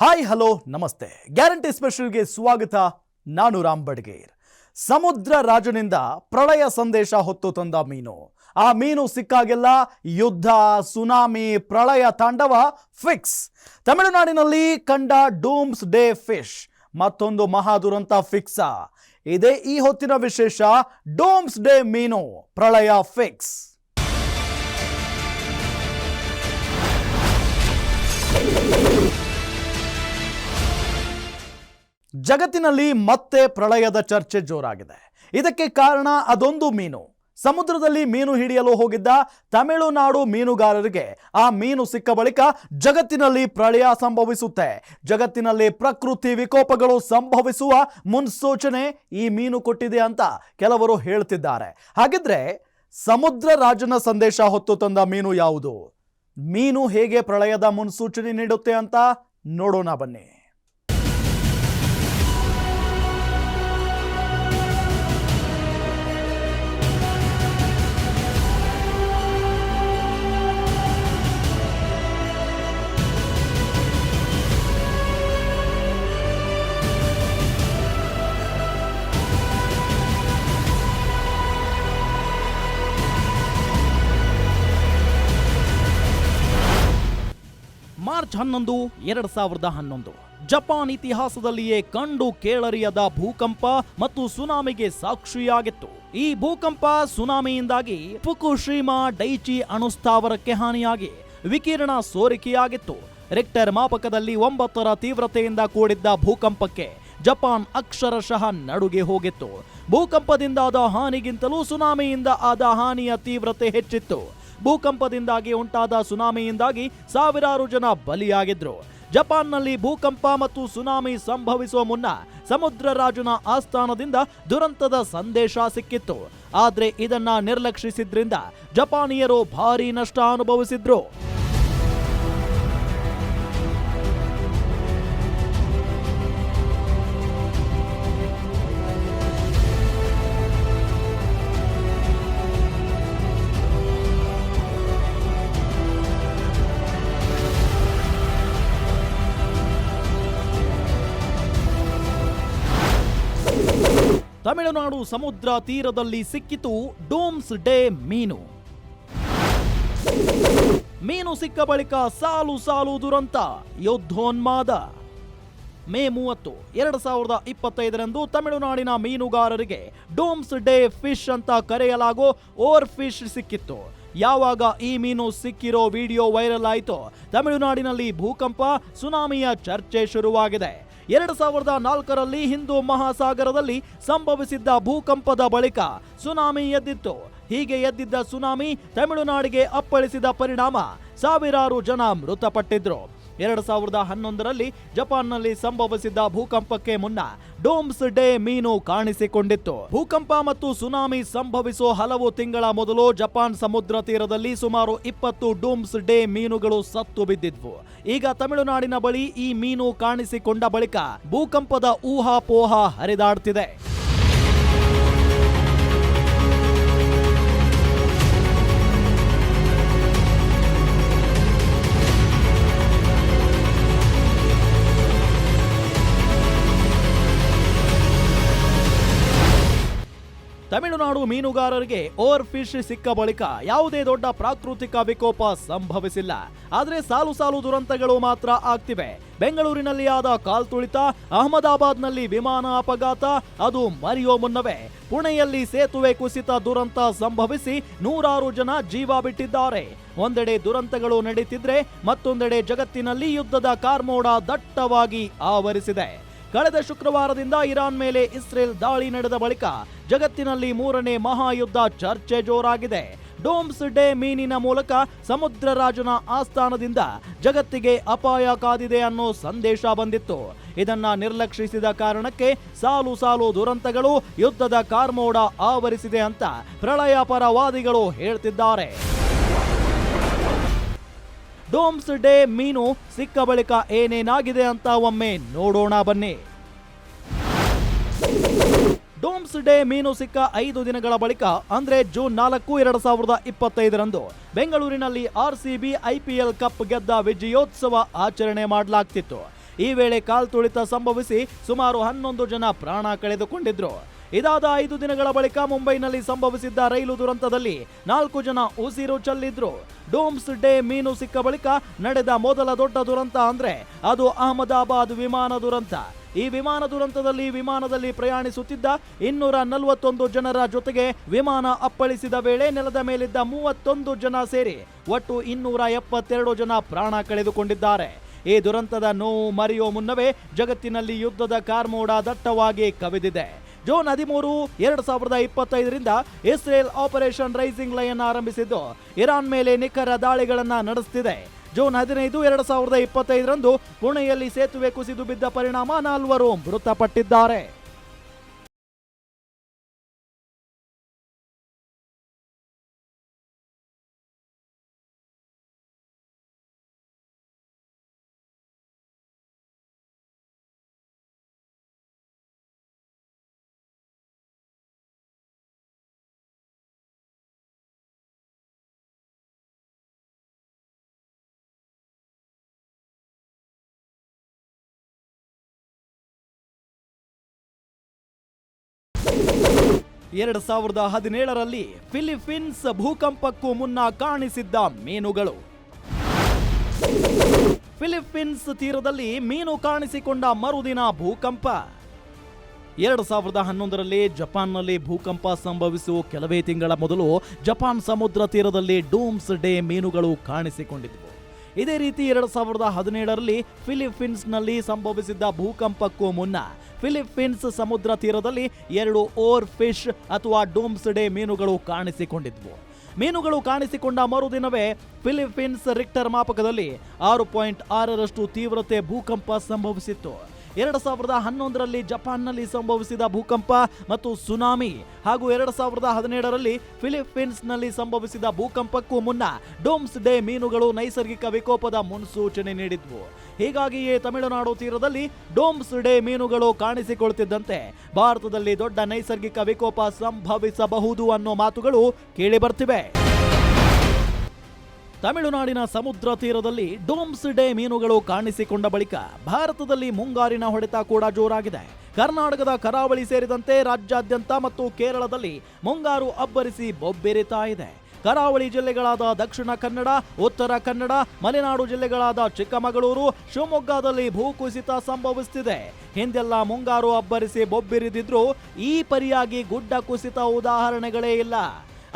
Hi, hello, ನಮಸ್ತೆ. Guarantee ಸ್ಪೆಷಲ್ಗೆ ಸ್ವಾಗತ. ನಾನು ರಾಮ್ ಬಡ್ಗೇರ್. ಸಮುದ್ರ ರಾಜನಿಂದ ಪ್ರಳಯ ಸಂದೇಶ ಹೊತ್ತು ತಂದ ಮೀನು. ಆ ಮೀನು ಸಿಕ್ಕಾಗೆಲ್ಲ ಯುದ್ಧ, ಸುನಾಮಿ, ಪ್ರಳಯ ತಾಂಡವ ಫಿಕ್ಸ್ ತಮಿಳುನಾಡಿನಲ್ಲಿ ಕಂಡ ಡೂಮ್ಸ್ ಡೇ ಫಿಶ್ ಮತ್ತೊಂದು ಮಹಾದುರಂತ ಫಿಕ್ಸ ಇದೇ ಈ ಹೊತ್ತಿನ ವಿಶೇಷ ಡೋಮ್ಸ್ ಡೇ ಮೀನು ಪ್ರಳಯ ಫಿಕ್ಸ್ ಜಗತ್ತಿನಲ್ಲಿ ಮತ್ತೆ ಪ್ರಳಯದ ಚರ್ಚೆ ಜೋರಾಗಿದೆ. ಇದಕ್ಕೆ ಕಾರಣ ಅದೊಂದು ಮೀನು. ಸಮುದ್ರದಲ್ಲಿ ಮೀನು ಹಿಡಿಯಲು ಹೋಗಿದ್ದ ತಮಿಳುನಾಡು ಮೀನುಗಾರರಿಗೆ ಆ ಮೀನು ಸಿಕ್ಕ ಬಳಿಕ ಜಗತ್ತಿನಲ್ಲಿ ಪ್ರಳಯ ಸಂಭವಿಸುತ್ತೆ. ಜಗತ್ತಿನಲ್ಲಿ ಪ್ರಕೃತಿ ವಿಕೋಪಗಳು ಸಂಭವಿಸುವ ಮುನ್ಸೂಚನೆ ಈ ಮೀನು ಕೊಟ್ಟಿದೆ ಅಂತ ಕೆಲವರು ಹೇಳ್ತಿದ್ದಾರೆ. ಹಾಗಿದ್ರೆ ಸಮುದ್ರ ರಾಜನ ಸಂದೇಶ ಹೊತ್ತು ತಂದ ಮೀನು ಯಾವುದು? ಮೀನು ಹೇಗೆ ಪ್ರಳಯದ ಮುನ್ಸೂಚನೆ ನೀಡುತ್ತೆ ಅಂತ ನೋಡೋಣ ಬನ್ನಿ. ಮಾರ್ಚ್ ಹನ್ನೊಂದು, ಎರಡ್ ಸಾವಿರದ ಹನ್ನೊಂದು. ಜಪಾನ್ ಇತಿಹಾಸದಲ್ಲಿಯೇ ಕಂಡು ಕೇಳರಿಯದ ಭೂಕಂಪ ಮತ್ತು ಸುನಾಮಿಗೆ ಸಾಕ್ಷಿಯಾಗಿತ್ತು. ಈ ಭೂಕಂಪ ಸುನಾಮಿಯಿಂದಾಗಿ ಫುಕುಶಿಮಾ ಡೈಚಿ ಅಣುಸ್ಥಾವರಕ್ಕೆ ಹಾನಿಯಾಗಿ ವಿಕಿರಣ ಸೋರಿಕೆಯಾಗಿತ್ತು. ರಿಕ್ಟರ್ ಮಾಪಕದಲ್ಲಿ ಒಂಬತ್ತರ ತೀವ್ರತೆಯಿಂದ ಕೂಡಿದ್ದ ಭೂಕಂಪಕ್ಕೆ ಜಪಾನ್ ಅಕ್ಷರಶಃ ನಡುಗೆ ಹೋಗಿತ್ತು. ಭೂಕಂಪದಿಂದಾದ ಹಾನಿಗಿಂತಲೂ ಸುನಾಮಿಯಿಂದ ಆದ ಹಾನಿಯ ತೀವ್ರತೆ ಹೆಚ್ಚಿತ್ತು. ಭೂಕಂಪದಿಂದಾಗಿ ಉಂಟಾದ ಸುನಾಮಿಯಿಂದಾಗಿ ಸಾವಿರಾರು ಜನ ಬಲಿಯಾಗಿದ್ರು. ಜಪಾನ್ನಲ್ಲಿ ಭೂಕಂಪ ಮತ್ತು ಸುನಾಮಿ ಸಂಭವಿಸುವ ಮುನ್ನ ಸಮುದ್ರ ರಾಜನ ಆಸ್ಥಾನದಿಂದ ದುರಂತದ ಸಂದೇಶ ಸಿಕ್ಕಿತ್ತು. ಆದರೆ ಇದನ್ನ ನಿರ್ಲಕ್ಷಿಸಿದ್ರಿಂದ ಜಪಾನಿಯರು ಭಾರೀ ನಷ್ಟ ಅನುಭವಿಸಿದ್ರು. ತಮಿಳುನಾಡು ಸಮುದ್ರ ತೀರದಲ್ಲಿ ಸಿಕ್ಕಿತು ಡೋಮ್ಸ್ ಡೇ ಮೀನು. ಮೀನು ಸಿಕ್ಕ ಬಳಿಕ ಸಾಲು ಸಾಲು ದುರಂತ ಯುದ್ಧೋನ್ಮಾದ ಮೇ ಮೂವತ್ತು, ಎರಡು ಸಾವಿರದ ಇಪ್ಪತ್ತೈದರಂದು ತಮಿಳುನಾಡಿನ ಮೀನುಗಾರರಿಗೆ ಡೋಮ್ಸ್ ಡೇ ಫಿಶ್ ಅಂತ ಕರೆಯಲಾಗೋ ಓರ್ ಫಿಶ್ ಸಿಕ್ಕಿತ್ತು. ಯಾವಾಗ ಈ ಮೀನು ಸಿಕ್ಕಿರೋ ವಿಡಿಯೋ ವೈರಲ್ ಆಯಿತು, ತಮಿಳುನಾಡಿನಲ್ಲಿ ಭೂಕಂಪ, ಸುನಾಮಿಯ ಚರ್ಚೆ ಶುರುವಾಗಿದೆ. ಎರಡು ಸಾವಿರದ ನಾಲ್ಕರಲ್ಲಿ ಹಿಂದೂ ಮಹಾಸಾಗರದಲ್ಲಿ ಸಂಭವಿಸಿದ್ದ ಭೂಕಂಪದ ಬಳಿಕ ಸುನಾಮಿ ಎದ್ದಿತ್ತು. ಹೀಗೆ ಎದ್ದಿದ್ದ ಸುನಾಮಿ ತಮಿಳುನಾಡಿಗೆ ಅಪ್ಪಳಿಸಿದ ಪರಿಣಾಮ ಸಾವಿರಾರು ಜನ ಮೃತಪಟ್ಟಿದ್ರು. ಎರಡು ಸಾವಿರದ ಹನ್ನೊಂದರಲ್ಲಿ ಜಪಾನ್ನಲ್ಲಿ ಸಂಭವಿಸಿದ್ದ ಭೂಕಂಪಕ್ಕೆ ಮುನ್ನ ಡೋಮ್ಸ್ ಡೇ ಮೀನು ಕಾಣಿಸಿಕೊಂಡಿತ್ತು. ಭೂಕಂಪ ಮತ್ತು ಸುನಾಮಿ ಸಂಭವಿಸುವ ಹಲವು ತಿಂಗಳ ಮೊದಲು ಜಪಾನ್ ಸಮುದ್ರ ತೀರದಲ್ಲಿ ಸುಮಾರು ಇಪ್ಪತ್ತು ಡೂಮ್ಸ್ ಡೇ ಮೀನುಗಳು ಸತ್ತು ಬಿದ್ದಿದ್ವು. ಈಗ ತಮಿಳುನಾಡಿನ ಬಳಿ ಈ ಮೀನು ಕಾಣಿಸಿಕೊಂಡ ಬಳಿಕ ಭೂಕಂಪದ ಊಹಾಪೋಹ ಹರಿದಾಡ್ತಿದೆ. ತಮಿಳುನಾಡು ಮೀನುಗಾರರಿಗೆ ಓವರ್ ಫಿಶ್ ಸಿಕ್ಕ ಬಳಿಕ ಯಾವುದೇ ದೊಡ್ಡ ಪ್ರಾಕೃತಿಕ ವಿಕೋಪ ಸಂಭವಿಸಿಲ್ಲ. ಆದರೆ ಸಾಲು ಸಾಲು ದುರಂತಗಳು ಮಾತ್ರ ಆಗ್ತಿವೆ. ಬೆಂಗಳೂರಿನಲ್ಲಿ ಆದ ಕಾಲ್ತುಳಿತ, ಅಹಮದಾಬಾದ್ನಲ್ಲಿ ವಿಮಾನ ಅಪಘಾತ, ಅದು ಮರೆಯೋ ಮುನ್ನವೇ ಪುಣೆಯಲ್ಲಿ ಸೇತುವೆ ಕುಸಿತ ದುರಂತ ಸಂಭವಿಸಿ ನೂರಾರು ಜನ ಜೀವ ಬಿಟ್ಟಿದ್ದಾರೆ. ಒಂದೆಡೆ ದುರಂತಗಳು ನಡೀತಿದ್ರೆ ಮತ್ತೊಂದೆಡೆ ಜಗತ್ತಿನಲ್ಲಿ ಯುದ್ಧದ ಕಾರ್ಮೋಡ ದಟ್ಟವಾಗಿ ಆವರಿಸಿದೆ. ಕಳೆದ ಶುಕ್ರವಾರದಿಂದ ಇರಾನ್ ಮೇಲೆ ಇಸ್ರೇಲ್ ದಾಳಿ ನಡೆದ ಬಳಿಕ ಜಗತ್ತಿನಲ್ಲಿ ಮೂರನೇ ಮಹಾಯುದ್ಧ ಚರ್ಚೆ ಜೋರಾಗಿದೆ. ಡೋಮ್ಸ್ ಡೇ ಮೀನಿನ ಮೂಲಕ ಸಮುದ್ರ ರಾಜನ ಆಸ್ಥಾನದಿಂದ ಜಗತ್ತಿಗೆ ಅಪಾಯ ಕಾದಿದೆ ಅನ್ನೋ ಸಂದೇಶ ಬಂದಿತ್ತು. ಇದನ್ನ ನಿರ್ಲಕ್ಷಿಸಿದ ಕಾರಣಕ್ಕೆ ಸಾಲು ಸಾಲು ದುರಂತಗಳು ಯುದ್ಧದ ಕಾರ್ಮೋಡ ಆವರಿಸಿದೆ ಅಂತ ಪ್ರಳಯ ಪರವಾದಿಗಳು ಹೇಳ್ತಿದ್ದಾರೆ. ಡೋಮ್ಸ್ ಡೇ ಮೀನು ಸಿಕ್ಕ ಬಳಿಕ ಏನೇನಾಗಿದೆ ಅಂತ ಒಮ್ಮೆ ನೋಡೋಣ ಬನ್ನಿ. ಡೋಮ್ಸ್ ಡೇ ಮೀನು ಸಿಕ್ಕ ಐದು ದಿನಗಳ ಬಳಿಕ, ಅಂದ್ರೆ ಜೂನ್ ನಾಲ್ಕು, ಎರಡು ಸಾವಿರದ ಇಪ್ಪತ್ತೈದರಂದು ಬೆಂಗಳೂರಿನಲ್ಲಿ R C B IPL cup ಗೆದ್ದ ವಿಜಯೋತ್ಸವ ಆಚರಣೆ ಮಾಡಲಾಗ್ತಿತ್ತು. ಈ ವೇಳೆ ಕಾಲ್ತುಳಿತ ಸಂಭವಿಸಿ ಸುಮಾರು ಹನ್ನೊಂದು ಜನ ಪ್ರಾಣ ಕಳೆದುಕೊಂಡಿದ್ರು. ಇದಾದ ಐದು ದಿನಗಳ ಬಳಿಕ ಮುಂಬೈನಲ್ಲಿ ಸಂಭವಿಸಿದ್ದ ರೈಲು ದುರಂತದಲ್ಲಿ ನಾಲ್ಕು ಜನ ಉಸಿರು ಚೆಲ್ಲಿದ್ರು. ಡೋಮ್ಸ್ ಡೇ ಮೀನು ಸಿಕ್ಕ ಬಳಿಕ ನಡೆದ ಮೊದಲ ದೊಡ್ಡ ದುರಂತ ಅಂದ್ರೆ ಅದು ಅಹಮದಾಬಾದ್ ವಿಮಾನ ದುರಂತ. ಈ ವಿಮಾನ ದುರಂತದಲ್ಲಿ ವಿಮಾನದಲ್ಲಿ ಪ್ರಯಾಣಿಸುತ್ತಿದ್ದ ಇನ್ನೂರ ನಲವತ್ತೊಂದು ಜನರ ಜೊತೆಗೆ ವಿಮಾನ ಅಪ್ಪಳಿಸಿದ ವೇಳೆ ನೆಲದ ಮೇಲಿದ್ದ ಮೂವತ್ತೊಂದು ಜನ ಸೇರಿ ಒಟ್ಟು ಇನ್ನೂರ ಎಪ್ಪತ್ತೆರಡು ಜನ ಪ್ರಾಣ ಕಳೆದುಕೊಂಡಿದ್ದಾರೆ. ಈ ದುರಂತದ ನೋವು ಮರೆಯೋ ಮುನ್ನವೇ ಜಗತ್ತಿನಲ್ಲಿ ಯುದ್ಧದ ಕಾರ್ಮೋಡ ದಟ್ಟವಾಗಿ ಕವಿದಿದೆ. ಜೂನ್ ಹದಿಮೂರು, ಎರಡ್ ಸಾವಿರದ ಇಪ್ಪತ್ತೈದರಿಂದ ಇಸ್ರೇಲ್ ಆಪರೇಷನ್ ರೈಸಿಂಗ್ ಲೈನ್ ಆರಂಭಿಸಿದ್ದು. ಇರಾನ್ ಮೇಲೆ ನಿಖರ ದಾಳಿಗಳನ್ನ ನಡೆಸುತ್ತಿದೆ ಜೂನ್ ಹದಿನೈದು, ಎರಡ್ ಸಾವಿರದ ಇಪ್ಪತ್ತೈದರಂದು ಪುಣೆಯಲ್ಲಿ ಸೇತುವೆ ಕುಸಿದು ಬಿದ್ದ ಪರಿಣಾಮ ನಾಲ್ವರು ಮೃತಪಟ್ಟಿದ್ದಾರೆ. ಎರಡ್ ಸಾವಿರದ ಹದಿನೇಳರಲ್ಲಿ ಫಿಲಿಪೀನ್ಸ್ ಭೂಕಂಪಕ್ಕೂ ಮುನ್ನ ಕಾಣಿಸಿದ್ದ ಮೀನುಗಳು. ಫಿಲಿಪೀನ್ಸ್ ತೀರದಲ್ಲಿ ಮೀನು ಕಾಣಿಸಿಕೊಂಡ ಮರುದಿನ ಭೂಕಂಪ. ಎರಡು ಸಾವಿರದ ಹನ್ನೊಂದರಲ್ಲಿ ಜಪಾನ್ನಲ್ಲಿ ಭೂಕಂಪ ಸಂಭವಿಸುವ ಕೆಲವೇ ತಿಂಗಳ ಮೊದಲು ಜಪಾನ್ ಸಮುದ್ರ ತೀರದಲ್ಲಿ ಡೂಮ್ಸ್ ಡೇ ಮೀನುಗಳು ಕಾಣಿಸಿಕೊಂಡಿದ್ದವು. ಇದೇ ರೀತಿ ಎರಡು ಸಾವಿರದ ಹದಿನೇಳರಲ್ಲಿ ಫಿಲಿಪೀನ್ಸ್ನಲ್ಲಿ ಸಂಭವಿಸಿದ್ದ ಭೂಕಂಪಕ್ಕೂ ಮುನ್ನ ಫಿಲಿಪೀನ್ಸ್ ಸಮುದ್ರ ತೀರದಲ್ಲಿ ಎರಡು ಓರ್ ಫಿಶ್ ಅಥವಾ ಡೂಮ್ಸ್ ಡೇ ಮೀನುಗಳು ಕಾಣಿಸಿಕೊಂಡಿದ್ವು. ಮೀನುಗಳು ಕಾಣಿಸಿಕೊಂಡ ಮರುದಿನವೇ ಫಿಲಿಪೀನ್ಸ್ ರಿಕ್ಟರ್ ಮಾಪಕದಲ್ಲಿ ಆರು ಪಾಯಿಂಟ್ ಆರರಷ್ಟು ತೀವ್ರತೆ ಭೂಕಂಪ ಸಂಭವಿಸಿತ್ತು. ಎರಡು ಸಾವಿರದ ಹನ್ನೊಂದರಲ್ಲಿ ಜಪಾನ್ನಲ್ಲಿ ಸಂಭವಿಸಿದ ಭೂಕಂಪ ಮತ್ತು ಸುನಾಮಿ ಹಾಗೂ ಎರಡು ಸಾವಿರದ ಹದಿನೇಳರಲ್ಲಿ ಫಿಲಿಪೀನ್ಸ್ನಲ್ಲಿ ಸಂಭವಿಸಿದ ಭೂಕಂಪಕ್ಕೂ ಮುನ್ನ ಡೋಮ್ಸ್ ಡೇ ಮೀನುಗಳು ನೈಸರ್ಗಿಕ ವಿಕೋಪದ ಮುನ್ಸೂಚನೆ ನೀಡಿದ್ವು. ಹೀಗಾಗಿಯೇ ತಮಿಳುನಾಡು ತೀರದಲ್ಲಿ ಡೋಮ್ಸ್ ಡೇ ಮೀನುಗಳು ಕಾಣಿಸಿಕೊಳ್ತಿದ್ದಂತೆ ಭಾರತದಲ್ಲಿ ದೊಡ್ಡ ನೈಸರ್ಗಿಕ ವಿಕೋಪ ಸಂಭವಿಸಬಹುದು ಅನ್ನೋ ಮಾತುಗಳು ಕೇಳಿಬರ್ತಿವೆ ತಮಿಳುನಾಡಿನ ಸಮುದ್ರ ತೀರದಲ್ಲಿ ಡೋಮ್ಸ್ ಡೇ ಮೀನುಗಳು ಕಾಣಿಸಿಕೊಂಡ ಬಳಿಕ ಭಾರತದಲ್ಲಿ ಮುಂಗಾರಿನ ಹೊಡೆತ ಕೂಡ ಜೋರಾಗಿದೆ. ಕರ್ನಾಟಕದ ಕರಾವಳಿ ಸೇರಿದಂತೆ ರಾಜ್ಯಾದ್ಯಂತ ಮತ್ತು ಕೇರಳದಲ್ಲಿ ಮುಂಗಾರು ಅಬ್ಬರಿಸಿ ಬೊಬ್ಬೆರಿತಾ ಇದೆ. ಕರಾವಳಿ ಜಿಲ್ಲೆಗಳಾದ ದಕ್ಷಿಣ ಕನ್ನಡ, ಉತ್ತರ ಕನ್ನಡ, ಮಲೆನಾಡು ಜಿಲ್ಲೆಗಳಾದ ಚಿಕ್ಕಮಗಳೂರು, ಶಿವಮೊಗ್ಗದಲ್ಲಿ ಭೂಕುಸಿತ ಸಂಭವಿಸುತ್ತಿದೆ ಹಿಂದೆಲ್ಲ ಮುಂಗಾರು ಅಬ್ಬರಿಸಿ ಬೊಬ್ಬಿರಿದಿದ್ರು ಈ ಪರಿಯಾಗಿ ಗುಡ್ಡ ಕುಸಿತ ಉದಾಹರಣೆಗಳೇ ಇಲ್ಲ.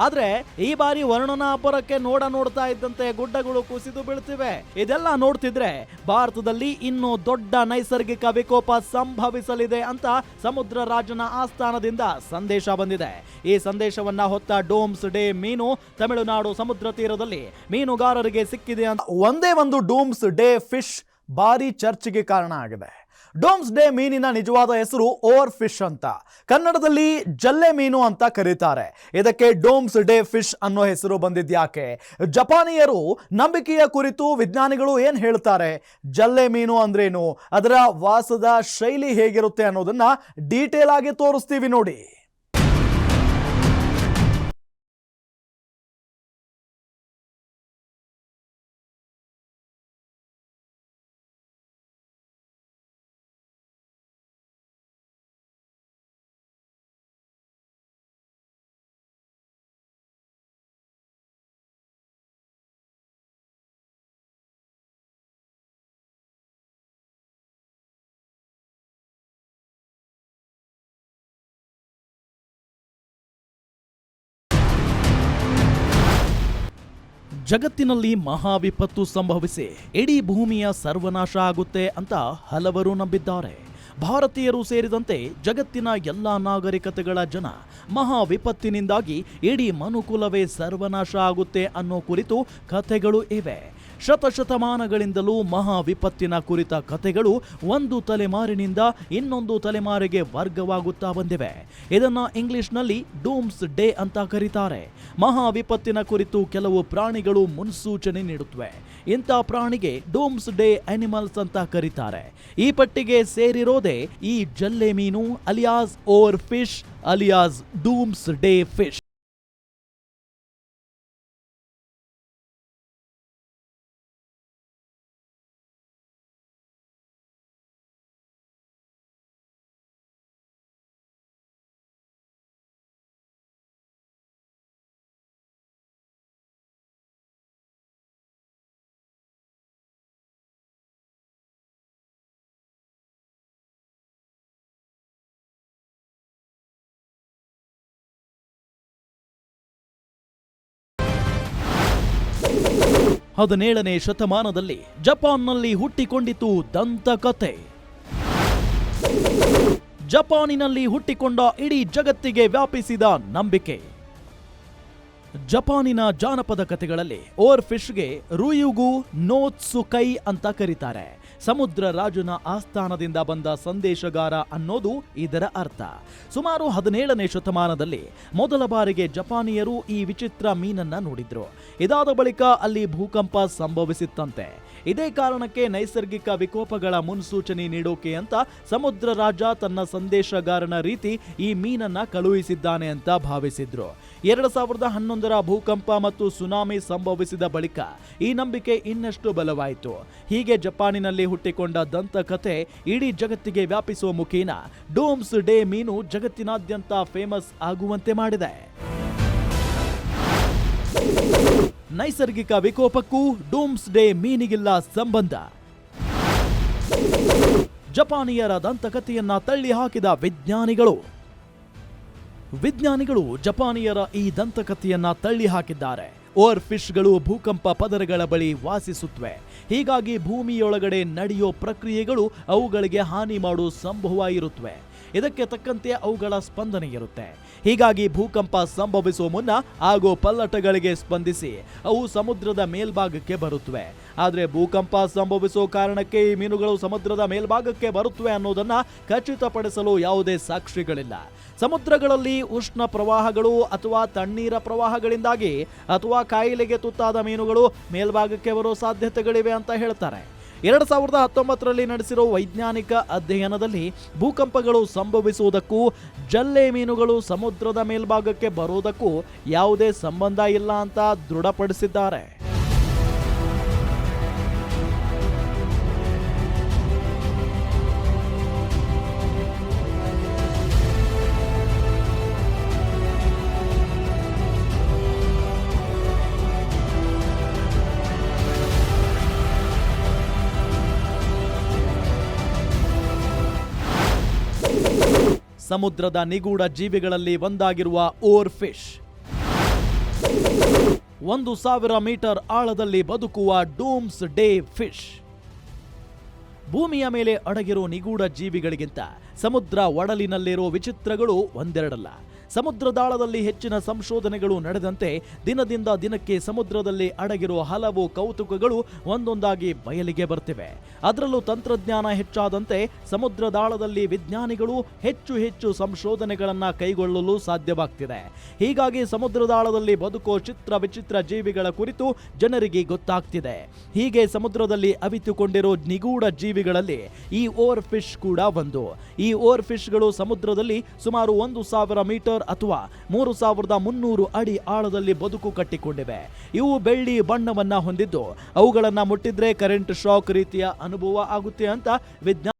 ಆದ್ರೆ ಈ ಬಾರಿ ವರುಣನ ಅಬ್ಬರಕ್ಕೆ ನೋಡ ನೋಡ್ತಾ ಇದ್ದಂತೆ ಗುಡ್ಡಗಳು ಕುಸಿದು ಬೀಳ್ತಿವೆ. ಇದೆಲ್ಲ ನೋಡ್ತಿದ್ರೆ ಭಾರತದಲ್ಲಿ ಇನ್ನೂ ದೊಡ್ಡ ನೈಸರ್ಗಿಕ ವಿಕೋಪ ಸಂಭವಿಸಲಿದೆ ಅಂತ ಸಮುದ್ರ ರಾಜನ ಆಸ್ಥಾನದಿಂದ ಸಂದೇಶ ಬಂದಿದೆ. ಈ ಸಂದೇಶವನ್ನ ಹೊತ್ತ ಡೋಮ್ಸ್ ಡೇ ಮೀನು ತಮಿಳುನಾಡು ಸಮುದ್ರ ತೀರದಲ್ಲಿ ಮೀನುಗಾರರಿಗೆ ಸಿಕ್ಕಿದೆ ಅಂತ. ಒಂದೇ ಒಂದು ಡೋಮ್ಸ್ ಡೇ ಫಿಶ್ ಭಾರಿ ಚರ್ಚೆಗೆ ಕಾರಣ ಆಗಿದೆ. ಡೋಮ್ಸ್ ಡೇ ಮೀನಿನ ನಿಜವಾದ ಹೆಸರು ಓವರ್ ಫಿಶ್ ಅಂತ. ಕನ್ನಡದಲ್ಲಿ ಜಲ್ಲೆ ಮೀನು ಅಂತ ಕರೀತಾರೆ. ಇದಕ್ಕೆ ಡೋಮ್ಸ್ ಡೇ ಫಿಶ್ ಅನ್ನೋ ಹೆಸರು ಬಂದಿದ್ಯಾಕೆ? ಜಪಾನಿಯರು ನಂಬಿಕೆಯ ಕುರಿತು ವಿಜ್ಞಾನಿಗಳು ಏನು ಹೇಳ್ತಾರೆ? ಜಲ್ಲೆ ಮೀನು ಅಂದ್ರೇನು? ಅದರ ವಾಸದ ಶೈಲಿ ಹೇಗಿರುತ್ತೆ ಅನ್ನೋದನ್ನ ಡೀಟೇಲ್ ಆಗಿ ತೋರಿಸ್ತೀವಿ ನೋಡಿ. ಜಗತ್ತಿನಲ್ಲಿ ಮಹಾ ವಿಪತ್ತು ಸಂಭವಿಸಿ ಇಡೀ ಭೂಮಿಯ ಸರ್ವನಾಶ ಆಗುತ್ತೆ ಅಂತ ಹಲವರು ನಂಬಿದ್ದಾರೆ. ಭಾರತೀಯರು ಸೇರಿದಂತೆ ಜಗತ್ತಿನ ಎಲ್ಲಾ ನಾಗರಿಕತೆಗಳ ಜನ ಮಹಾ ವಿಪತ್ತಿನಿಂದಾಗಿ ಇಡೀ ಮನುಕುಲವೇ ಸರ್ವನಾಶ ಆಗುತ್ತೆ ಅನ್ನೋ ಕುರಿತು ಕಥೆಗಳು ಇವೆ. ಶತಶತಮಾನಗಳಿಂದಲೂ ಮಹಾ ವಿಪತ್ತಿನ ಕುರಿತ ಕಥೆಗಳು ಒಂದು ತಲೆಮಾರಿನಿಂದ ಇನ್ನೊಂದು ತಲೆಮಾರಿಗೆ ವರ್ಗವಾಗುತ್ತಾ ಬಂದಿವೆ. ಇದನ್ನ ಇಂಗ್ಲಿಷ್ನಲ್ಲಿ ಡೂಮ್ಸ್ ಡೇ ಅಂತ ಕರೀತಾರೆ. ಮಹಾ ವಿಪತ್ತಿನ ಕುರಿತು ಕೆಲವು ಪ್ರಾಣಿಗಳು ಮುನ್ಸೂಚನೆ ನೀಡುತ್ತವೆ. ಇಂಥ ಪ್ರಾಣಿಗೆ ಡೂಮ್ಸ್ ಡೇ ಅನಿಮಲ್ಸ್ ಅಂತ ಕರೀತಾರೆ. ಈ ಪಟ್ಟಿಗೆ ಸೇರಿರೋದೇ ಈ ಜಲ್ಲೆ ಮೀನು alias oarfish alias doomsday fish. ಹದಿನೇಳನೇ ಶತಮಾನದಲ್ಲಿ ಜಪಾನ್ನಲ್ಲಿ ಹುಟ್ಟಿಕೊಂಡಿತು ದಂತಕಥೆ. ಜಪಾನಿನಲ್ಲಿ ಹುಟ್ಟಿಕೊಂಡ ಇಡೀ ಜಗತ್ತಿಗೆ ವ್ಯಾಪಿಸಿದ ನಂಬಿಕೆ. ಜಪಾನಿನ ಜಾನಪದ ಕಥೆಗಳಲ್ಲಿ ಓರ್ ಫಿಶ್ಗೆ ರುಯುಗು ನೋತ್ಸುಕೈ ಅಂತ ಕರೀತಾರೆ. ಸಮುದ್ರ ರಾಜನ ಆಸ್ಥಾನದಿಂದ ಬಂದ ಸಂದೇಶಗಾರ ಅನ್ನೋದು ಇದರ ಅರ್ಥ. ಸುಮಾರು ಹದಿನೇಳನೇ ಶತಮಾನದಲ್ಲಿ ಮೊದಲ ಬಾರಿಗೆ ಜಪಾನಿಯರು ಈ ವಿಚಿತ್ರ ಮೀನನ್ನ ನೋಡಿದ್ರು. ಇದಾದ ಬಳಿಕ ಅಲ್ಲಿ ಭೂಕಂಪ ಸಂಭವಿಸಿತ್ತಂತೆ. ಇದೇ ಕಾರಣಕ್ಕೆ ನೈಸರ್ಗಿಕ ವಿಕೋಪಗಳ ಮುನ್ಸೂಚನೆ ನೀಡೋಕೆ ಅಂತ ಸಮುದ್ರ ರಾಜ ತನ್ನ ಸಂದೇಶಗಾರನ ರೀತಿ ಈ ಮೀನನ್ನ ಕಳುಹಿಸಿದ್ದಾನೆ ಅಂತ ಭಾವಿಸಿದ್ರು. ಎರಡು ಸಾವಿರದ ಹನ್ನೊಂದರ ಭೂಕಂಪ ಮತ್ತು ಸುನಾಮಿ ಸಂಭವಿಸಿದ ಬಳಿಕ ಈ ನಂಬಿಕೆ ಇನ್ನಷ್ಟು ಬಲವಾಯಿತು. ಹೀಗೆ ಜಪಾನಿನಲ್ಲಿ ಹುಟ್ಟಿಕೊಂಡ ದಂತಕಥೆ ಇಡೀ ಜಗತ್ತಿಗೆ ವ್ಯಾಪಿಸುವ ಮುಖೇನ ಡೋಮ್ಸ್ ಡೇ ಮೀನು ಜಗತ್ತಿನಾದ್ಯಂತ ಫೇಮಸ್ ಆಗುವಂತೆ ಮಾಡಿದೆ. ನೈಸರ್ಗಿಕ ವಿಕೋಪಕ್ಕೂ ಡೂಮ್ಸ್ ಡೇ ಮೀನಿಗಿಲ್ಲ ಸಂಬಂಧ. ಜಪಾನಿಯರ ದಂತಕಥೆಯನ್ನ ತಳ್ಳಿ ಹಾಕಿದ ವಿಜ್ಞಾನಿಗಳು. ವಿಜ್ಞಾನಿಗಳು ಜಪಾನಿಯರ ಈ ದಂತಕಥೆಯನ್ನ ತಳ್ಳಿ ಹಾಕಿದ್ದಾರೆ. ಓರ್ ಫಿಶ್ಗಳು ಭೂಕಂಪ ಪದರಗಳ ಬಳಿ ವಾಸಿಸುತ್ತವೆ ಹೀಗಾಗಿ ಭೂಮಿಯೊಳಗಡೆ ನಡೆಯೋ ಪ್ರಕ್ರಿಯೆಗಳು ಅವುಗಳಿಗೆ ಹಾನಿ ಮಾಡೋ ಸಂಭವ ಇರುತ್ತವೆ ಇದಕ್ಕೆ ತಕ್ಕಂತೆ ಅವುಗಳ ಸ್ಪಂದನೆ ಇರುತ್ತೆ. ಹೀಗಾಗಿ ಭೂಕಂಪ ಸಂಭವಿಸುವ ಮುನ್ನ ಆಗೋ ಪಲ್ಲಟಗಳಿಗೆ ಸ್ಪಂದಿಸಿ, ಅವು ಸಮುದ್ರದ ಮೇಲ್ಭಾಗಕ್ಕೆ ಬರುತ್ತವೆ ಆದರೆ ಭೂಕಂಪ ಸಂಭವಿಸುವ ಕಾರಣಕ್ಕೆ ಈ ಮೀನುಗಳು ಸಮುದ್ರದ ಮೇಲ್ಭಾಗಕ್ಕೆ ಬರುತ್ತವೆ ಅನ್ನೋದನ್ನು ಖಚಿತಪಡಿಸಲು ಯಾವುದೇ ಸಾಕ್ಷಿಗಳಿಲ್ಲ. ಸಮುದ್ರಗಳಲ್ಲಿ ಉಷ್ಣ ಪ್ರವಾಹಗಳು ಅಥವಾ ತಣ್ಣೀರ ಪ್ರವಾಹಗಳಿಂದಾಗಿ ಅಥವಾ ಕಾಯಿಲೆಗೆ ತುತ್ತಾದ ಮೀನುಗಳು ಮೇಲ್ಭಾಗಕ್ಕೆ ಬರೋ ಸಾಧ್ಯತೆಗಳಿವೆ ಅಂತ ಹೇಳ್ತಾರೆ. ಎರಡು ಸಾವಿರದ ಹತ್ತೊಂಬತ್ತರಲ್ಲಿ ನಡೆಸಿರೋ ವೈಜ್ಞಾನಿಕ ಅಧ್ಯಯನದಲ್ಲಿ ಭೂಕಂಪಗಳು ಸಂಭವಿಸುವುದಕ್ಕೂ, ಜಲ್ಲೆ ಮೀನುಗಳು ಸಮುದ್ರದ ಮೇಲ್ಭಾಗಕ್ಕೆ ಬರುವುದಕ್ಕೂ ಯಾವುದೇ ಸಂಬಂಧ ಇಲ್ಲ ಅಂತ ದೃಢಪಡಿಸಿದ್ದಾರೆ. ಸಮುದ್ರದ ನಿಗೂಢ ಜೀವಿಗಳಲ್ಲಿ ಒಂದಾಗಿರುವ ಓರ್ ಫಿಶ್ ಒಂದು ಸಾವಿರ ಮೀಟರ್ ಆಳದಲ್ಲಿ ಬದುಕುವ ಡೂಮ್ಸ್ ಡೇ ಫಿಶ್. ಭೂಮಿಯ ಮೇಲೆ ಅಡಗಿರೋ ನಿಗೂಢ ಜೀವಿಗಳಿಗಿಂತ ಸಮುದ್ರ ಒಡಲಿನಲ್ಲಿರೋ ವಿಚಿತ್ರಗಳು ಒಂದೆರಡಲ್ಲ. ಸಮುದ್ರದಾಳದಲ್ಲಿ ಹೆಚ್ಚಿನ ಸಂಶೋಧನೆಗಳು ನಡೆದಂತೆ ದಿನದಿಂದ ದಿನಕ್ಕೆ ಸಮುದ್ರದಲ್ಲಿ ಅಡಗಿರುವ ಹಲವು ಕೌತುಕಗಳು ಒಂದೊಂದಾಗಿ ಬಯಲಿಗೆ ಬರ್ತಿವೆ. ಅದರಲ್ಲೂ ತಂತ್ರಜ್ಞಾನ ಹೆಚ್ಚಾದಂತೆ ಸಮುದ್ರದಾಳದಲ್ಲಿ ವಿಜ್ಞಾನಿಗಳು ಹೆಚ್ಚು ಹೆಚ್ಚು ಸಂಶೋಧನೆಗಳನ್ನು ಕೈಗೊಳ್ಳಲು ಸಾಧ್ಯವಾಗ್ತಿದೆ. ಹೀಗಾಗಿ ಸಮುದ್ರದಾಳದಲ್ಲಿ ಬದುಕೋ ಚಿತ್ರ ವಿಚಿತ್ರ ಜೀವಿಗಳ ಕುರಿತು ಜನರಿಗೆ ಗೊತ್ತಾಗ್ತಿದೆ. ಹೀಗೆ ಸಮುದ್ರದಲ್ಲಿ ಅವಿತುಕೊಂಡಿರೋ ನಿಗೂಢ ಜೀವಿಗಳಲ್ಲಿ ಈ ಓರ್ ಫಿಶ್ ಕೂಡ ಒಂದು. ಈ ಓರ್ ಫಿಶ್ಗಳು ಸಮುದ್ರದಲ್ಲಿ ಸುಮಾರು ಒಂದು ಸಾವಿರ ಮೀಟರ್ ಅಥವಾ ಮೂರು ಸಾವಿರದ ಮುನ್ನೂರು ಅಡಿ ಆಳದಲ್ಲಿ ಬದುಕು ಕಟ್ಟಿಕೊಂಡಿವೆ. ಇವು ಬೆಳ್ಳಿ ಬಣ್ಣವನ್ನ ಹೊಂದಿದ್ದು, ಅವುಗಳನ್ನು ಮುಟ್ಟಿದ್ರೆ ಕರೆಂಟ್ ಶಾಕ್ ರೀತಿಯ ಅನುಭವ ಆಗುತ್ತೆ ಅಂತ ವಿಜ್ಞಾನ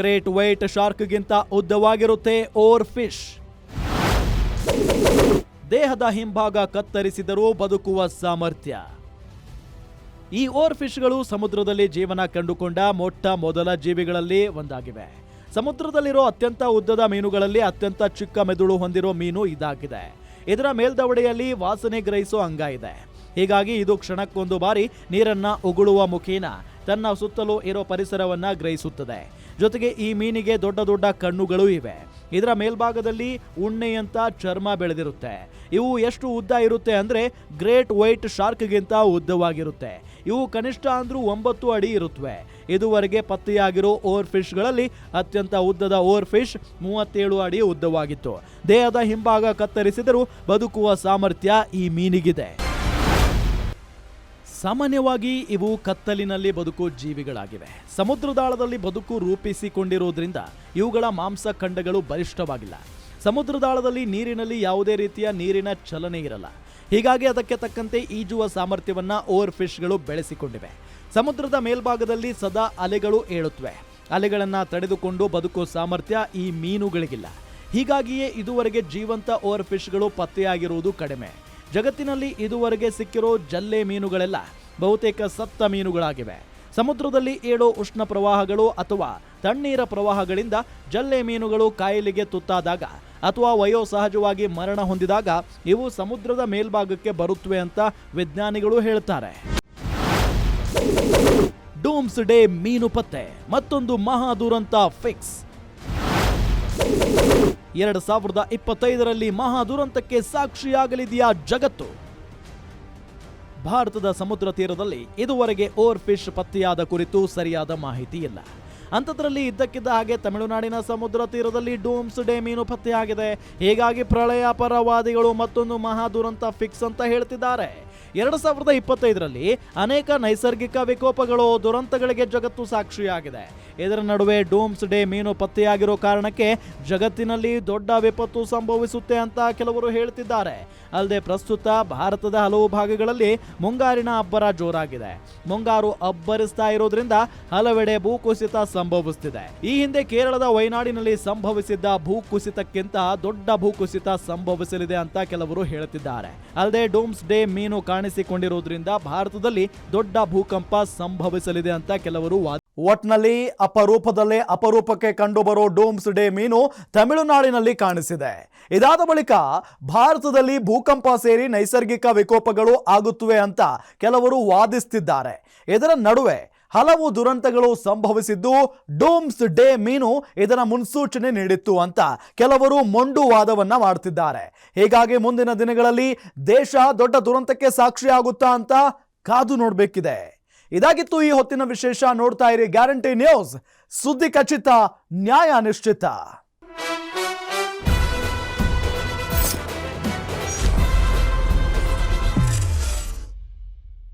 ಗ್ರೇಟ್ ವೈಟ್ ಶಾರ್ಕ್ಗಿಂತ ಉದ್ದವಾಗಿರುತ್ತೆ ಓರ್ ಫಿಶ್. ದೇಹದ ಹಿಂಭಾಗ ಕತ್ತರಿಸಿದರೂ ಬದುಕುವ ಸಾಮರ್ಥ್ಯ. ಈ ಓರ್ ಫಿಶ್ಗಳು ಸಮುದ್ರದಲ್ಲಿ ಜೀವನ ಕಂಡುಕೊಂಡ ಮೊಟ್ಟ ಮೊದಲ ಜೀವಿಗಳಲ್ಲಿ ಒಂದಾಗಿವೆ. ಸಮುದ್ರದಲ್ಲಿರೋ ಅತ್ಯಂತ ಉದ್ದದ ಮೀನುಗಳಲ್ಲಿ ಅತ್ಯಂತ ಚಿಕ್ಕ ಮೆದುಳು ಹೊಂದಿರೋ ಮೀನು ಇದಾಗಿದೆ. ಇದರ ಮೇಲ್ದವಡೆಯಲ್ಲಿ ವಾಸನೆ ಗ್ರಹಿಸೋ ಅಂಗ ಇದೆ. ಹೀಗಾಗಿ ಇದು ಕ್ಷಣಕ್ಕೊಂದು ಬಾರಿ ನೀರನ್ನ ಉಗುಳುವ ಮುಖೇನ ತನ್ನ ಸುತ್ತಲೂ ಇರೋ ಪರಿಸರವನ್ನ ಗ್ರಹಿಸುತ್ತದೆ. ಜೊತೆಗೆ ಈ ಮೀನಿಗೆ ದೊಡ್ಡ ದೊಡ್ಡ ಕಣ್ಣುಗಳು ಇವೆ. ಇದರ ಮೇಲ್ಭಾಗದಲ್ಲಿ ಉಣ್ಣೆಯಂತ ಚರ್ಮ ಬೆಳೆದಿರುತ್ತೆ. ಇವು ಎಷ್ಟು ಉದ್ದ ಇರುತ್ತೆ ಅಂದ್ರೆ ಗ್ರೇಟ್ ವೈಟ್ ಶಾರ್ಕ್ಗಿಂತ ಉದ್ದವಾಗಿರುತ್ತೆ. ಇವು ಕನಿಷ್ಠ ಅಂದ್ರೂ ಒಂಬತ್ತು ಅಡಿ ಇರುತ್ತವೆ ಇದುವರೆಗೆ ಪತ್ತೆಯಾಗಿರೋ ಓವರ್ ಫಿಶ್ಗಳಲ್ಲಿ ಅತ್ಯಂತ ಉದ್ದದ ಓವರ್ ಫಿಶ್ ಮೂವತ್ತೇಳು ಅಡಿ ಉದ್ದವಾಗಿತ್ತು. ದೇಹದ ಹಿಂಭಾಗ ಕತ್ತರಿಸಿದರೂ ಬದುಕುವ ಸಾಮರ್ಥ್ಯ ಈ ಮೀನಿಗಿದೆ. ಸಾಮಾನ್ಯವಾಗಿ ಇವು ಕತ್ತಲಿನಲ್ಲಿ ಬದುಕು ಜೀವಿಗಳಾಗಿವೆ. ಸಮುದ್ರದಾಳದಲ್ಲಿ ಬದುಕು ರೂಪಿಸಿಕೊಂಡಿರುವುದರಿಂದ ಇವುಗಳ ಮಾಂಸ ಖಂಡಗಳು ಬಲಿಷ್ಠವಾಗಿಲ್ಲ. ಸಮುದ್ರದಾಳದಲ್ಲಿ ನೀರಿನಲ್ಲಿ ಯಾವುದೇ ರೀತಿಯ ನೀರಿನ ಚಲನೆ ಇರಲ್ಲ. ಹೀಗಾಗಿ ಅದಕ್ಕೆ ತಕ್ಕಂತೆ ಈಜುವ ಸಾಮರ್ಥ್ಯವನ್ನು ಓವರ್ ಫಿಶ್ಗಳು ಬೆಳೆಸಿಕೊಂಡಿವೆ. ಸಮುದ್ರದ ಮೇಲ್ಭಾಗದಲ್ಲಿ ಸದಾ ಅಲೆಗಳು ಏಳುತ್ತವೆ. ಅಲೆಗಳನ್ನು ತಡೆದುಕೊಂಡು ಬದುಕೋ ಸಾಮರ್ಥ್ಯ ಈ ಮೀನುಗಳಿಗಿಲ್ಲ. ಹೀಗಾಗಿಯೇ ಇದುವರೆಗೆ ಜೀವಂತ ಓವರ್ ಫಿಶ್ಗಳು ಪತ್ತೆಯಾಗಿರುವುದು ಕಡಿಮೆ. ಜಗತ್ತಿನಲ್ಲಿ ಇದುವರೆಗೆ ಸಿಕ್ಕಿರೋ ಜಲ್ಲೆ ಮೀನುಗಳೆಲ್ಲ ಬಹುತೇಕ ಸತ್ತ ಮೀನುಗಳಾಗಿವೆ. ಸಮುದ್ರದಲ್ಲಿ ಏಳೋ ಉಷ್ಣ ಪ್ರವಾಹಗಳು ಅಥವಾ ತಣ್ಣೀರ ಪ್ರವಾಹಗಳಿಂದ ಜಲ್ಲೆ ಮೀನುಗಳು ಕಾಯಿಲೆಗೆ ತುತ್ತಾದಾಗ ಅಥವಾ ವಯೋಸಹಜವಾಗಿ ಮರಣ ಹೊಂದಿದಾಗ ಇವು ಸಮುದ್ರದ ಮೇಲ್ಭಾಗಕ್ಕೆ ಬರುತ್ತವೆ ಅಂತ ವಿಜ್ಞಾನಿಗಳು ಹೇಳ್ತಾರೆ. ಡೂಮ್ಸ್ ಡೇ ಮೀನು ಪತ್ತೆ, ಮತ್ತೊಂದು ಮಹಾದುರಂತ ಫಿಕ್ಸ್. ಎರಡು ಸಾವಿರದ ಇಪ್ಪತ್ತೈದರಲ್ಲಿ ಮಹಾ ದುರಂತಕ್ಕೆ ಸಾಕ್ಷಿಯಾಗಲಿದೆಯಾ ಜಗತ್ತು? ಭಾರತದ ಸಮುದ್ರ ತೀರದಲ್ಲಿ ಇದುವರೆಗೆ ಓವರ್ ಫಿಶ್ ಪತ್ತೆಯಾದ ಕುರಿತು ಸರಿಯಾದ ಮಾಹಿತಿ ಇಲ್ಲ. ಅಂಥದ್ರಲ್ಲಿ ಇದ್ದಕ್ಕಿದ್ದ ಹಾಗೆ ತಮಿಳುನಾಡಿನ ಸಮುದ್ರ ತೀರದಲ್ಲಿ ಡೂಮ್ಸ್ ಡೇ ಮೀನು ಪತ್ತೆಯಾಗಿದೆ. ಹೀಗಾಗಿ ಪ್ರಳಯ ಪರವಾದಿಗಳು ಮತ್ತೊಂದು ಮಹಾ ದುರಂತ ಫಿಕ್ಸ್ ಅಂತ ಹೇಳ್ತಿದ್ದಾರೆ. ಎರಡು ಸಾವಿರದ ಇಪ್ಪತ್ತೈದರಲ್ಲಿ ಅನೇಕ ನೈಸರ್ಗಿಕ ವಿಕೋಪಗಳು ದುರಂತಗಳಿಗೆ ಜಗತ್ತು ಸಾಕ್ಷಿಯಾಗಿದೆ. ಇದರ ನಡುವೆ ಡೂಮ್ಸ್ ಡೇ ಮೀನು ಪತ್ತೆಯಾಗಿರೋ ಕಾರಣಕ್ಕೆ ಜಗತ್ತಿನಲ್ಲಿ ದೊಡ್ಡ ವಿಪತ್ತು ಸಂಭವಿಸುತ್ತೆ ಅಂತ ಕೆಲವರು ಹೇಳ್ತಿದ್ದಾರೆ. ಅಲ್ಲದೆ ಪ್ರಸ್ತುತ ಭಾರತದ ಹಲವು ಭಾಗಗಳಲ್ಲಿ ಮುಂಗಾರಿನ ಅಬ್ಬರ ಜೋರಾಗಿದೆ. ಮುಂಗಾರು ಅಬ್ಬರಿಸ್ತಾ ಇರೋದ್ರಿಂದ ಹಲವೆಡೆ ಭೂಕುಸಿತ ಸಂಭವಿಸುತ್ತಿದೆ ಈ ಹಿಂದೆ ಕೇರಳದ ವಯನಾಡಿನಲ್ಲಿ ಸಂಭವಿಸಿದ್ದ ಭೂಕುಸಿತಕ್ಕಿಂತ ದೊಡ್ಡ ಭೂಕುಸಿತ ಸಂಭವಿಸಲಿದೆ ಅಂತ ಕೆಲವರು ಹೇಳುತ್ತಿದ್ದಾರೆ ಅಲ್ಲದೆ ಡೂಮ್ಸ್ ಡೇ ಮೀನು ಕಾಣಿಸಿಕೊಂಡಿರುವುದರಿಂದ ಭಾರತದಲ್ಲಿ ದೊಡ್ಡ ಭೂಕಂಪ ಸಂಭವಿಸಲಿದೆ ಅಂತ ಕೆಲವರು ವಾದ ಒಟ್ನಲ್ಲಿ ಅಪರೂಪದಲ್ಲೇ ಅಪರೂಪಕ್ಕೆ ಕಂಡುಬರೋ ಡೂಮ್ಸ್ ಡೇ ಮೀನು ತಮಿಳುನಾಡಿನಲ್ಲಿ ಕಾಣಿಸಿದೆ. ಇದಾದ ಬಳಿಕ ಭಾರತದಲ್ಲಿ ಭೂಕಂಪ ಸೇರಿ ನೈಸರ್ಗಿಕ ವಿಕೋಪಗಳು ಆಗುತ್ತವೆ ಅಂತ ಕೆಲವರು ವಾದಿಸ್ತಿದ್ದಾರೆ. ಇದರ ನಡುವೆ ಹಲವು ದುರಂತಗಳು ಸಂಭವಿಸಿದ್ದು, ಡೋಮ್ಸ್ ಡೇ ಮೀನು ಇದರ ಮುನ್ಸೂಚನೆ ನೀಡಿತ್ತು ಅಂತ ಕೆಲವರು ಮೊಂಡು ವಾದವನ್ನ ಮಾಡ್ತಿದ್ದಾರೆ. ಹೀಗಾಗಿ ಮುಂದಿನ ದಿನಗಳಲ್ಲಿ ದೇಶ ದೊಡ್ಡ ದುರಂತಕ್ಕೆ ಸಾಕ್ಷಿಯಾಗುತ್ತಾ ಅಂತ ಕಾದು ನೋಡಬೇಕಿದೆ. ಇದಾಗಿತ್ತು ಈ ಹೊತ್ತಿನ ವಿಶೇಷ ನೋಡ್ತಾ ಇರಿ ಗ್ಯಾರಂಟಿ ನ್ಯೂಸ್. ಸುದ್ದಿ ಖಚಿತ, ನ್ಯಾಯ ನಿಶ್ಚಿತ.